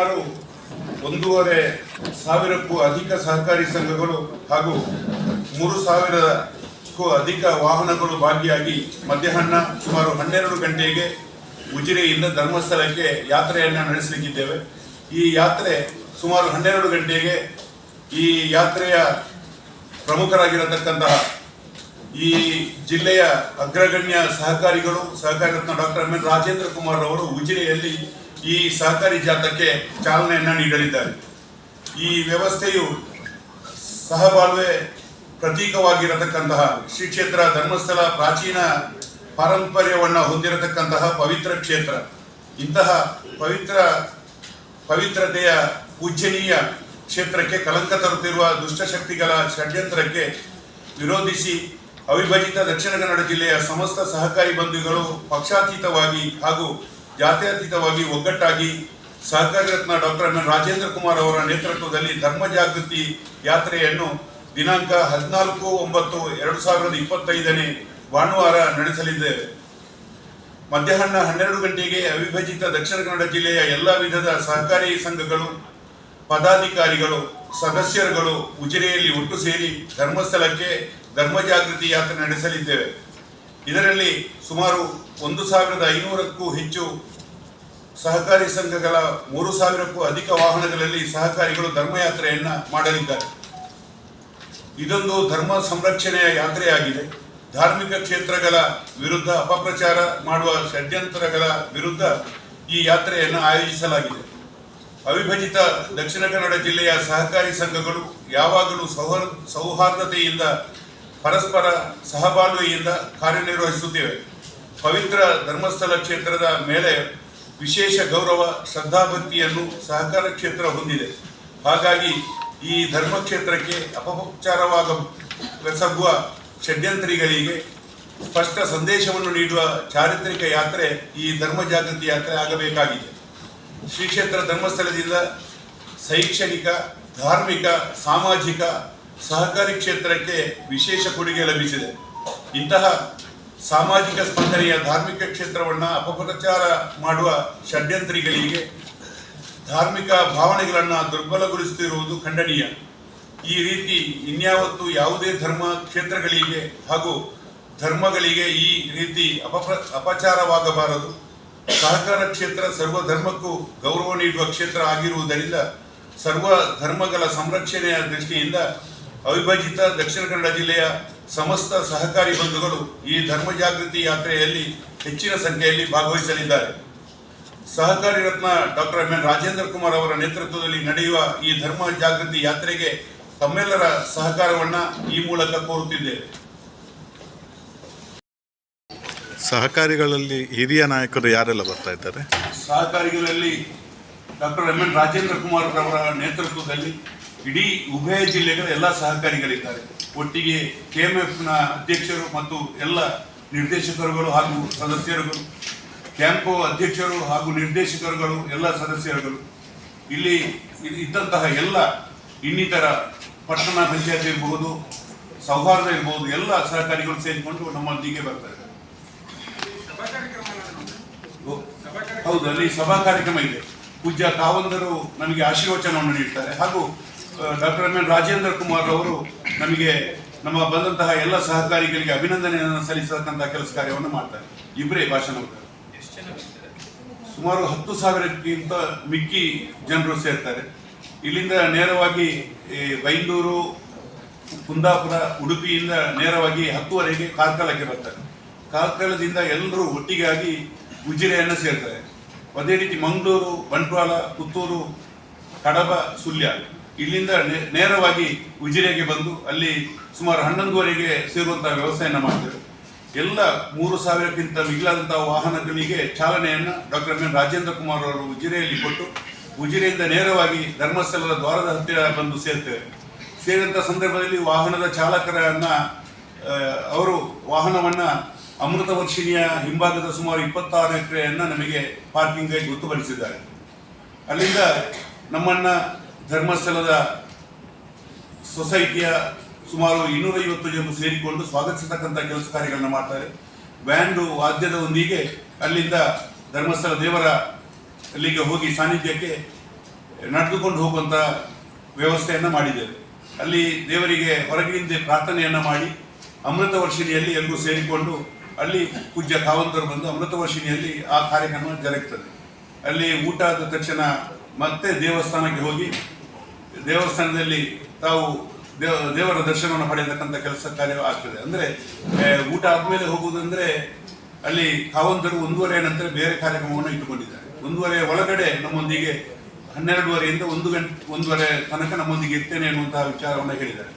ಸುಮಾರು ಒಂದೂವರೆ ಸಾವಿರಕ್ಕೂ ಅಧಿಕ ಸಹಕಾರಿ ಸಂಘಗಳು ಹಾಗೂ ಮೂರು ಸಾವಿರಕ್ಕೂ ಅಧಿಕ ವಾಹನಗಳು ಭಾಗಿಯಾಗಿ ಮಧ್ಯಾಹ್ನ ಸುಮಾರು ಹನ್ನೆರಡು ಗಂಟೆಗೆ ಉಜಿರೆಯಿಂದ ಧರ್ಮಸ್ಥಳಕ್ಕೆ ಯಾತ್ರೆಯನ್ನು ನಡೆಸಲಿಕ್ಕಿದ್ದೇವೆ. ಈ ಯಾತ್ರೆ ಸುಮಾರು ಹನ್ನೆರಡು ಗಂಟೆಗೆ ಈ ಯಾತ್ರೆಯ ಪ್ರಮುಖರಾಗಿರತಕ್ಕಂತಹ ಈ ಜಿಲ್ಲೆಯ ಅಗ್ರಗಣ್ಯ ಸಹಕಾರಿಗಳು, ಸಹಕಾರಿ ರತ್ನ doctor M N Rajendra Kumar ಅವರು ಉಜಿರೆಯಲ್ಲಿ ಈ ಸಹಕಾರಿ ಜಾಥಾಕ್ಕೆ ಚಾಲನೆಯನ್ನು ನೀಡಲಿದ್ದಾರೆ. ಈ ವ್ಯವಸ್ಥೆಯು ಸಹಬಾಳ್ವೆ ಪ್ರತೀಕವಾಗಿರತಕ್ಕಂತಹ ಶ್ರೀ ಕ್ಷೇತ್ರ, ಧರ್ಮಸ್ಥಳ, ಪ್ರಾಚೀನ ಪಾರಂಪರ್ಯವನ್ನು ಹೊಂದಿರತಕ್ಕಂತಹ ಪವಿತ್ರ ಕ್ಷೇತ್ರ. ಇಂತಹ ಪವಿತ್ರ, ಪವಿತ್ರತೆಯ ಪೂಜ್ಯನೀಯ ಕ್ಷೇತ್ರಕ್ಕೆ ಕಲಂಕ ತರುತ್ತಿರುವ ದುಷ್ಟಶಕ್ತಿಗಳ ಷಡ್ಯಂತ್ರಕ್ಕೆ ವಿರೋಧಿಸಿ ಅವಿಭಜಿತ ದಕ್ಷಿಣ ಕನ್ನಡ ಜಿಲ್ಲೆಯ ಸಮಸ್ತ ಸಹಕಾರಿ ಬಂಧುಗಳು ಪಕ್ಷಾತೀತವಾಗಿ ಹಾಗೂ ಜಾತ್ಯತೀತವಾಗಿ ಒಗ್ಗಟ್ಟಾಗಿ ಸಹಕಾರಿ ರತ್ನ doctor M N Rajendra Kumar ಅವರ ನೇತೃತ್ವದಲ್ಲಿ ಧರ್ಮ ಜಾಗೃತಿ ಯಾತ್ರೆಯನ್ನು ದಿನಾಂಕ ಹದಿನಾಲ್ಕು ಒಂಬತ್ತು ಎರಡು ಸಾವಿರದ ಇಪ್ಪತ್ತೈದನೇ ಭಾನುವಾರ ನಡೆಸಲಿದ್ದೇವೆ. ಮಧ್ಯಾಹ್ನ ಹನ್ನೆರಡು ಗಂಟೆಗೆ ಅವಿಭಜಿತ ದಕ್ಷಿಣ ಕನ್ನಡ ಜಿಲ್ಲೆಯ ಎಲ್ಲ ವಿಧದ ಸಹಕಾರಿ ಸಂಘಗಳು, ಪದಾಧಿಕಾರಿಗಳು, ಸದಸ್ಯರುಗಳು ಉಜಿರೆಯಲ್ಲಿ ಒಟ್ಟು ಸೇರಿ ಧರ್ಮಸ್ಥಳಕ್ಕೆ ಧರ್ಮ ಜಾಗೃತಿ ಯಾತ್ರೆ ನಡೆಸಲಿದ್ದೇವೆ. ಇದರಲ್ಲಿ ಸುಮಾರು ಒಂದು ಸಾವಿರದ ಐನೂರಕ್ಕೂ ಹೆಚ್ಚು ಸಹಕಾರಿ ಸಂಘಗಳ ಮೂರು ಸಾವಿರಕ್ಕೂ ಅಧಿಕ ವಾಹನಗಳಲ್ಲಿ ಸಹಕಾರಿಗಳು ಧರ್ಮಯಾತ್ರೆಯನ್ನ ಮಾಡಲಿದ್ದಾರೆ. ಇದೊಂದು ಧರ್ಮ ಸಂರಕ್ಷಣೆಯ ಯಾತ್ರೆಯಾಗಿದೆ. ಧಾರ್ಮಿಕ ಕ್ಷೇತ್ರಗಳ ವಿರುದ್ಧ ಅಪಪ್ರಚಾರ ಮಾಡುವ ಷಡ್ಯಂತ್ರಗಳ ವಿರುದ್ಧ ಈ ಯಾತ್ರೆಯನ್ನು ಆಯೋಜಿಸಲಾಗಿದೆ. ಅವಿಭಜಿತ ದಕ್ಷಿಣ ಕನ್ನಡ ಜಿಲ್ಲೆಯ ಸಹಕಾರಿ ಸಂಘಗಳು ಯಾವಾಗಲೂ ಸೌಹಾರ್ ಸೌಹಾರ್ದತೆಯಿಂದ, ಪರಸ್ಪರ ಸಹಬಾಳ್ವೆಯಿಂದ ಕಾರ್ಯನಿರ್ವಹಿಸುತ್ತಿವೆ. ಪವಿತ್ರ ಧರ್ಮಸ್ಥಳ ಕ್ಷೇತ್ರದ ಮೇಲೆ ವಿಶೇಷ ಗೌರವ, ಶ್ರದ್ಧಾಭಕ್ತಿಯನ್ನು ಸಹಕಾರ ಕ್ಷೇತ್ರ ಹೊಂದಿದೆ. ಹಾಗಾಗಿ ಈ ಧರ್ಮ ಕ್ಷೇತ್ರಕ್ಕೆ ಬೆಸಗುವ ಷಡ್ಯಂತ್ರಿಗಳಿಗೆ ಸ್ಪಷ್ಟ ಸಂದೇಶವನ್ನು ನೀಡುವ ಚಾರಿತ್ರಿಕ ಯಾತ್ರೆ ಈ ಧರ್ಮ ಜಾಗೃತಿ ಯಾತ್ರೆ ಆಗಬೇಕಾಗಿದೆ. ಶ್ರೀ ಕ್ಷೇತ್ರ ಧರ್ಮಸ್ಥಳದಿಂದ ಶೈಕ್ಷಣಿಕ, ಧಾರ್ಮಿಕ, ಸಾಮಾಜಿಕ ಸಹಕಾರಿ ಕ್ಷೇತ್ರಕ್ಕೆ ವಿಶೇಷ ಕೊಡುಗೆ ಲಭಿಸಿದೆ. ಇಂತಹ ಸಾಮಾಜಿಕ ಸ್ಪಂದನೆಯ ಧಾರ್ಮಿಕ ಕ್ಷೇತ್ರವನ್ನು ಅಪಪ್ರಚಾರ ಮಾಡುವ ಷಡ್ಯಂತ್ರಿಗಳಿಗೆ ಧಾರ್ಮಿಕ ಭಾವನೆಗಳನ್ನು ದುರ್ಬಲಗೊಳಿಸುತ್ತಿರುವುದು ಖಂಡನೀಯ. ಈ ರೀತಿ ಇನ್ಯಾವತ್ತು ಯಾವುದೇ ಧರ್ಮ ಕ್ಷೇತ್ರಗಳಿಗೆ ಹಾಗೂ ಧರ್ಮಗಳಿಗೆ ಈ ರೀತಿ ಅಪಪ್ರ, ಅಪಚಾರವಾಗಬಾರದು. ಸಹಕಾರ ಕ್ಷೇತ್ರ ಸರ್ವ ಧರ್ಮಕ್ಕೂ ಗೌರವ ನೀಡುವ ಕ್ಷೇತ್ರ ಆಗಿರುವುದರಿಂದ ಸರ್ವ ಧರ್ಮಗಳ ಸಂರಕ್ಷಣೆಯ ದೃಷ್ಟಿಯಿಂದ ಅವಿಭಜಿತ ದಕ್ಷಿಣ ಕನ್ನಡ ಜಿಲ್ಲೆಯ ಸಮಸ್ತ ಸಹಕಾರಿ ಬಂಧುಗಳು ಈ ಧರ್ಮ ಜಾಗೃತಿ ಯಾತ್ರೆಯಲ್ಲಿ ಹೆಚ್ಚಿನ ಸಂಖ್ಯೆಯಲ್ಲಿ ಭಾಗವಹಿಸಲಿದ್ದಾರೆ. ಸಹಕಾರಿ ರತ್ನ doctor M N Rajendra Kumar ಅವರ ನೇತೃತ್ವದಲ್ಲಿ ನಡೆಯುವ ಈ ಧರ್ಮ ಜಾಗೃತಿ ಯಾತ್ರೆಗೆ ತಮ್ಮೆಲ್ಲರ ಸಹಕಾರವನ್ನ ಈ ಮೂಲಕ ಕೋರುತ್ತಿದ್ದೇವೆ. ಸಹಕಾರಿಗಳಲ್ಲಿ ಹಿರಿಯ ನಾಯಕರು ಯಾರೆಲ್ಲ ಬರ್ತಾ ಇದ್ದಾರೆ? ಸಹಕಾರಿಗಳಲ್ಲಿ doctor M N Rajendra Kumar ಅವರ ನೇತೃತ್ವದಲ್ಲಿ ಇಡೀ ಉಭಯ ಜಿಲ್ಲೆಗಳ ಎಲ್ಲ ಸಹಕಾರಿಗಳಿದ್ದಾರೆ. ಒಟ್ಟಿಗೆ ಕೆಎಂಎಫ್ನ ಅಧ್ಯಕ್ಷರು ಮತ್ತು ಎಲ್ಲ ನಿರ್ದೇಶಕರುಗಳು ಹಾಗೂ ಸದಸ್ಯರುಗಳು ಕ್ಯಾಂಪೋ ಅಧ್ಯಕ್ಷರು ಹಾಗೂ ನಿರ್ದೇಶಕರುಗಳು, ಎಲ್ಲ ಸದಸ್ಯರುಗಳು. ಇಲ್ಲಿ ಇದ್ದಂತಹ ಎಲ್ಲ ಇನ್ನಿತರ ಪಟ್ಟಣ ಪಂಚಾಯತ್ ಇರಬಹುದು ಸೌಹಾರ್ದ ಇರಬಹುದು ಎಲ್ಲ ಸಹಕಾರಿಗಳು ಸೇರಿಕೊಂಡು ನಮ್ಮೊಂದಿಗೆ ಬರ್ತಾರೆ. ಹೌದು, ಅಲ್ಲಿ ಸಭಾ ಕಾರ್ಯಕ್ರಮ ಇದೆ. ಪೂಜ್ಯ ಕಾವಂದರು ನಮಗೆ ಆಶೀರ್ವಚನವನ್ನು ನೀಡ್ತಾರೆ. ಹಾಗೂ doctor M N Rajendra Kumar ಅವರು ನಮಗೆ ನಮ್ಮ ಬಂದಂತಹ ಎಲ್ಲ ಸಹಕಾರಿಗಳಿಗೆ ಅಭಿನಂದನೆಯನ್ನು ಸಲ್ಲಿಸತಕ್ಕಂತಹ ಕೆಲಸ ಕಾರ್ಯವನ್ನು ಮಾಡ್ತಾರೆ. ಇಬ್ಬರೇ ಭಾಷಣ ಸುಮಾರು ಹತ್ತು ಸಾವಿರಕ್ಕಿಂತ ಮಿಕ್ಕಿ ಜನರು ಸೇರ್ತಾರೆ. ಇಲ್ಲಿಂದ ನೇರವಾಗಿ ಬೈಂದೂರು ಕುಂದಾಪುರ, ಉಡುಪಿಯಿಂದ ನೇರವಾಗಿ ಹತ್ತುವರೆಗೆ ಕಾರ್ಕಳಕ್ಕೆ ಬರ್ತಾರೆ. ಕಾರ್ಕಳದಿಂದ ಎಲ್ಲರೂ ಒಟ್ಟಿಗೆ ಆಗಿ ಉಜಿರೆಯನ್ನು ಸೇರ್ತಾರೆ. ಅದೇ ರೀತಿ ಮಂಗಳೂರು, ಬಂಟ್ವಾಳ, ಪುತ್ತೂರು, ಕಡಬ, ಸುಳ್ಯ. ಇಲ್ಲಿಂದ ನೇರವಾಗಿ ಉಜಿರೆಗೆ ಬಂದು ಅಲ್ಲಿ ಸುಮಾರು ಹನ್ನೊಂದುವರೆಗೆ ಸೇರುವಂತಹ ವ್ಯವಸ್ಥೆಯನ್ನು ಮಾಡ್ತೇವೆ. ಎಲ್ಲ ಮೂರು ಸಾವಿರಕ್ಕಿಂತ ಮಿಗಿಲಾದಂತಹ ವಾಹನಗಳಿಗೆ ಚಾಲನೆಯನ್ನ ಡಾಕ್ಟರ್ ಎಂ ರಾಜೇಂದ್ರ ಕುಮಾರ್ ಅವರು ಉಜಿರೆಯಲ್ಲಿ ಕೊಟ್ಟು, ಉಜಿರೆಯಿಂದ ನೇರವಾಗಿ ಧರ್ಮಸ್ಥಳದ ದ್ವಾರದ ಹತ್ತಿರ ಬಂದು ಸೇರ್ತೇವೆ. ಸೇರಿದಂಥ ಸಂದರ್ಭದಲ್ಲಿ ವಾಹನದ ಚಾಲಕರನ್ನ ಅವರು ವಾಹನವನ್ನ ಅಮೃತ ವರ್ಷಿಣಿಯ ಹಿಂಭಾಗದ ಸುಮಾರು ಇಪ್ಪತ್ತಾರು ಎಕರೆಯನ್ನ ನಮಗೆ ಪಾರ್ಕಿಂಗ್ ಗೊತ್ತುಪಡಿಸಿದ್ದಾರೆ. ಅಲ್ಲಿಂದ ನಮ್ಮನ್ನ ಧರ್ಮಸ್ಥಳದ ಸೊಸೈಟಿಯ ಸುಮಾರು ಇನ್ನೂರೈವತ್ತು ಜನರು ಸೇರಿಕೊಂಡು ಸ್ವಾಗತಿಸತಕ್ಕಂಥ ಕೆಲಸ ಕಾರ್ಯಗಳನ್ನು ಮಾಡ್ತಾರೆ. ಬ್ಯಾಂಡು ವಾದ್ಯದೊಂದಿಗೆ ಅಲ್ಲಿಂದ ಧರ್ಮಸ್ಥಳ ದೇವರ ಅಲ್ಲಿಗೆ ಹೋಗಿ ಸಾನ್ನಿಧ್ಯಕ್ಕೆ ನಡೆದುಕೊಂಡು ಹೋಗುವಂತ ವ್ಯವಸ್ಥೆಯನ್ನು ಮಾಡಿದ್ದೇವೆ ಅಲ್ಲಿ ದೇವರಿಗೆ ಹೊರಗಿನಿಂದ ಪ್ರಾರ್ಥನೆಯನ್ನ ಮಾಡಿ ಅಮೃತ ವರ್ಷಿಣಿಯಲ್ಲಿ ಎಲ್ಲರೂ ಸೇರಿಕೊಂಡು ಅಲ್ಲಿ ಪೂಜ್ಯ ಕಾವಂತರು ಬಂದು ಅಮೃತ ವರ್ಷಿಣಿಯಲ್ಲಿ ಆ ಕಾರ್ಯಕ್ರಮ ಜರುಗುತ್ತದೆ ಅಲ್ಲಿ ಊಟ ಆದ ತಕ್ಷಣ ಮತ್ತೆ ದೇವಸ್ಥಾನಕ್ಕೆ ಹೋಗಿ ದೇವಸ್ಥಾನದಲ್ಲಿ ತಾವು ದೇವ, ದೇವರ ದರ್ಶನವನ್ನು ಪಡೆಯತಕ್ಕಂಥ ಕೆಲಸ ಕಾರ್ಯ ಆಗ್ತದೆ. ಅಂದ್ರೆ ಊಟ ಆದಮೇಲೆ ಹೋಗುವುದಂದ್ರೆ ಅಲ್ಲಿ ಕಾವಂತರು ಒಂದೂವರೆ ನಂತರ ಬೇರೆ ಕಾರ್ಯಕ್ರಮವನ್ನು ಇಟ್ಟುಕೊಂಡಿದ್ದಾರೆ. ಒಂದೂವರೆ ಒಳಗಡೆ ನಮ್ಮೊಂದಿಗೆ, ಹನ್ನೆರಡುವರೆಯಿಂದ ಒಂದು ಗಂಟೆ, ಒಂದೂವರೆ ತನಕ ನಮ್ಮೊಂದಿಗೆ ಇರ್ತೇನೆ ಅನ್ನುವಂತಹ ವಿಚಾರವನ್ನು ಹೇಳಿದ್ದಾರೆ.